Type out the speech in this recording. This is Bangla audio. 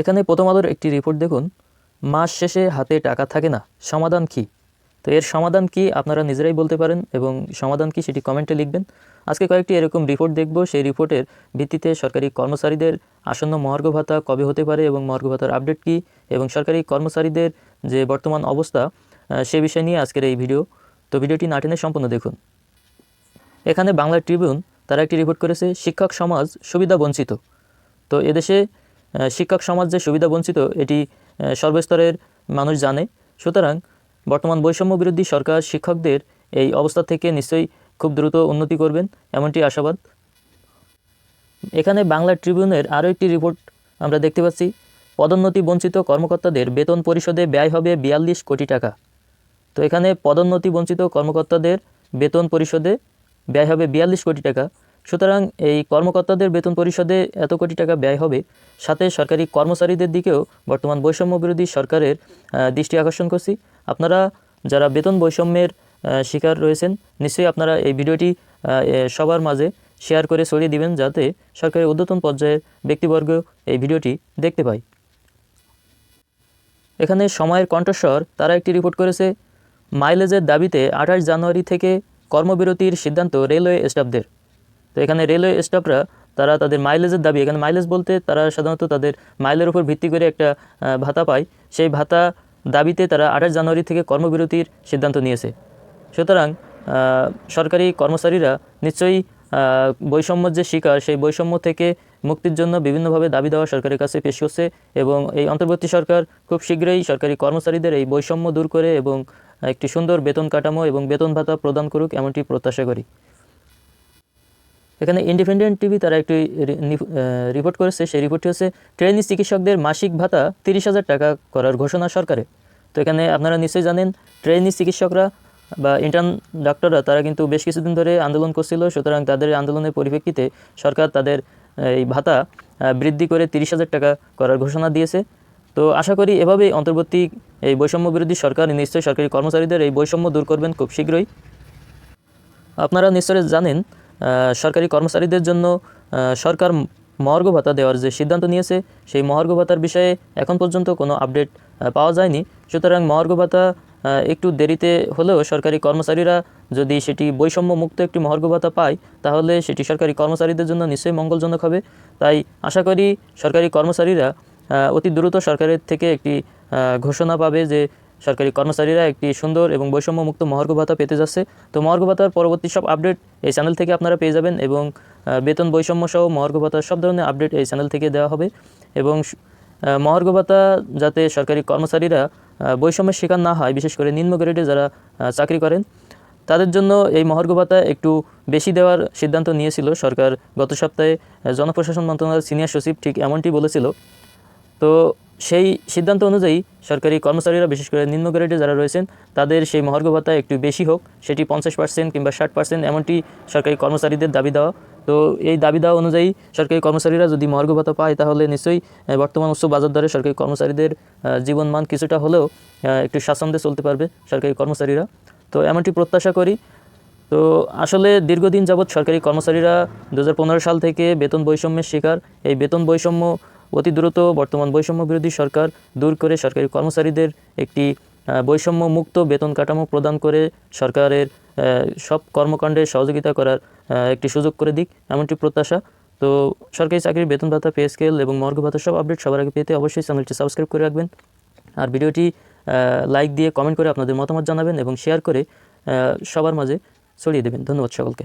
এখানে প্রথম আলোর একটি রিপোর্ট দেখুন। মাস শেষে হাতে টাকা থাকে না, সমাধান কি? তো এর সমাধান কি আপনারা নিজেরাই বলতে পারেন এবং সমাধান কি সেটি কমেন্টে লিখবেন। আজকে কয়েকটি এরকম রিপোর্ট দেখব, সেই রিপোর্টের ভিত্তিতে সরকারি কর্মচারীদের আসন্ন মহার্ঘ ভাতা কবে হতে পারে এবং মহার্ঘ ভাতার আপডেট কী এবং সরকারি কর্মচারীদের যে বর্তমান অবস্থা সে বিষয় নিয়ে আজকের এই ভিডিও তো ভিডিওটি না টেনে সম্পূর্ণ দেখুন। এখানে বাংলা ট্রিবিউন তারা একটি রিপোর্ট করেছে, শিক্ষক সমাজ সুবিধা বঞ্চিত। তো এদেশে শিক্ষক সমাজ যে সুবিধা বঞ্চিত, এটি সর্বস্তরের মানুষ জানে। সুতরাং বর্তমান বৈষম্য বিরোধী সরকার শিক্ষকদের এই অবস্থা থেকে নিশ্চয়ই খুব দ্রুত উন্নতি করবেন, এমনটি আশাবাদ। এখানে বাংলা ট্রিবিউনের আরও একটি রিপোর্ট আমরা দেখতে পাচ্ছি। পদোন্নতি বঞ্চিত কর্মকর্তাদের বেতন পরিশোধে ব্যয় হবে বিয়াল্লিশ কোটি টাকা। তো এখানে পদোন্নতি বঞ্চিত কর্মকর্তাদের বেতন পরিশোধে ব্যয় হবে বিয়াল্লিশ কোটি টাকা। সুতরাং এই কর্মকর্তাদের বেতন পরিষদে এত কোটি টাকা ব্যয় হবে, সাথে সরকারি কর্মচারীদের দিকেও বর্তমান বৈষম্য বিরোধী সরকারের দৃষ্টি আকর্ষণ করছি। আপনারা যারা বেতন বৈষম্যের শিকার রয়েছেন, নিশ্চয়ই আপনারা এই ভিডিওটি সবার মাঝে শেয়ার করে ছড়িয়ে দিবেন যাতে সরকারের ঊর্ধ্বতন পর্যায়ের ব্যক্তিবর্গ এই ভিডিওটি দেখতে পায়। এখানে সময়ের কণ্ঠস্বর, তারা একটি রিপোর্ট করেছে, মাইলেজের দাবিতে আঠাশ জানুয়ারি থেকে কর্মবিরতির সিদ্ধান্ত রেলওয়ে স্টাফদের। তো এখানে রেলওয়ে স্টাফরা তারা তাদের মাইলেজের দাবি, এখানে মাইলেজ বলতে তারা সাধারণত তাদের মাইলের উপর ভিত্তি করে একটা ভাতা পায়। সেই ভাতা দাবিতে তারা আঠাশ জানুয়ারি থেকে কর্মবিরতির সিদ্ধান্ত নিয়েছে। সুতরাং সরকারি কর্মচারীরা নিশ্চয়ই বৈষম্যের যে শিকার, সেই বৈষম্য থেকে মুক্তির জন্য বিভিন্নভাবে দাবি দেওয়া সরকারের কাছে পেশ করছে এবং এই অন্তর্বর্তী সরকার খুব শীঘ্রই সরকারি কর্মচারীদের এই বৈষম্য দূর করে এবং একটি সুন্দর বেতন কাঠামো এবং বেতন ভাতা প্রদান করুক, এমনটি প্রত্যাশা করি। এখানে ইন্ডিপেন্ডেন্ট টিভি তারা একটি রিপোর্ট করেছে। সেই রিপোর্টটি হচ্ছে, ট্রেনি চিকিৎসকদের মাসিক ভাতা তিরিশ হাজার টাকা করার ঘোষণা সরকারে তো এখানে আপনারা নিশ্চয়ই জানেন, ট্রেনি চিকিৎসকরা বা ইন্টার্ন ডাক্তাররা তারা কিন্তু বেশ কিছুদিন ধরে আন্দোলন করছিল। সুতরাং তাদের আন্দোলনের পরিপ্রেক্ষিতে সরকার তাদের এই ভাতা বৃদ্ধি করে তিরিশ হাজার টাকা করার ঘোষণা দিয়েছে। তো আশা করি এভাবেই অন্তর্বর্তী এই বৈষম্য বিরোধী সরকার, নিশ্চয়ই সরকারি কর্মচারীদের এই বৈষম্য দূর করবেন খুব শীঘ্রই। আপনারা নিশ্চয়ই জানেন সরকারি কর্মচারীদের জন্য সরকার মহার্ঘ ভাতা দেওয়ার যে সিদ্ধান্ত নিয়েছে, সেই মহার্ঘ ভাতার বিষয়ে এখন পর্যন্ত কোনো আপডেট পাওয়া যায়নি। সুতরাং মহার্ঘ ভাতা একটু দেরিতে হলেও সরকারি কর্মচারীরা যদি সেটি বৈষম্য মুক্ত একটি মহার্ঘ ভাতা পায়, তাহলে সেটি সরকারি কর্মচারীদের জন্য নিশ্চয়ই মঙ্গলজনক হবে। তাই আশা করি সরকারি কর্মচারীরা অতি দ্রুত সরকারের থেকে একটি ঘোষণা পাবে যে সরকারি কর্মচারীরা একটি সুন্দর এবং বৈষম্যমুক্ত মহার্ঘ ভাতা পেতে যাচ্ছে। তো মহার্ঘ ভাতার পরবর্তী সব আপডেট এই চ্যানেল থেকে আপনারা পেয়ে যাবেন এবং বেতন বৈষম্য সহ মহার্ঘ ভাতার সব ধরনের আপডেট এই চ্যানেল থেকে দেওয়া হবে। এবং মহার্ঘ ভাতা যাতে সরকারি কর্মচারীরা বৈষম্যের শিকার না হয়, বিশেষ করে নিম্ন গ্রেডে যারা চাকরি করেন, তাদের জন্য এই মহার্ঘ ভাতা একটু বেশি দেওয়ার সিদ্ধান্ত নিয়েছিল সরকার। গত সপ্তাহে জনপ্রশাসন মন্ত্রণালয়ের সিনিয়র সচিব ঠিক এমনটি বলেছিল। তো সেই সিদ্ধান্ত অনুযায়ী সরকারি কর্মচারীরা, বিশেষ করে নিম্ন গ্রেডে যারা রয়েছেন, তাদের সেই মহার্ঘ ভাতা একটু বেশি হোক, সেটি পঞ্চাশ পার্সেন্ট কিংবা ষাট পার্সেন্ট এমনটি সরকারি কর্মচারীদের দাবি দেওয়া। তো এই দাবি দেওয়া অনুযায়ী সরকারি কর্মচারীরা যদি মহার্ঘ ভাতা পায়, তাহলে নিশ্চয়ই বর্তমান উচ্চ বাজার দরে সরকারি কর্মচারীদের জীবনমান কিছুটা হলেও একটু স্বাচ্ছন্দ্যে চলতে পারবে সরকারি কর্মচারীরা। তো এমনটি প্রত্যাশা করি। তো আসলে দীর্ঘদিন যাবৎ সরকারি কর্মচারীরা দু হাজার পনেরো সাল থেকে বেতন বৈষম্যের শিকার। এই বেতন বৈষম্য অতি দ্রুত বর্তমান বৈষম্য বিরোধী সরকার দূর করে সরকারি কর্মচারীদের একটি বৈষম্য মুক্ত বেতন কাঠামো প্রদান করে সরকারের সব কর্মকাণ্ডে সহযোগিতা করার একটি সুযোগ করে দিক, এমনটি প্রত্যাশা। তো সরকারি চাকরির বেতন ভাতা, পে স্কেল এবং মর্গ ভাতা সব আপডেট সবার আগে পেতে অবশ্যই চ্যানেলটি সাবস্ক্রাইব করে রাখবেন। আর ভিডিওটি লাইক দিয়ে কমেন্ট করে আপনাদের মতামত জানাবেন এবং শেয়ার করে সবার মাঝে ছড়িয়ে দেবেন। ধন্যবাদ সকলকে।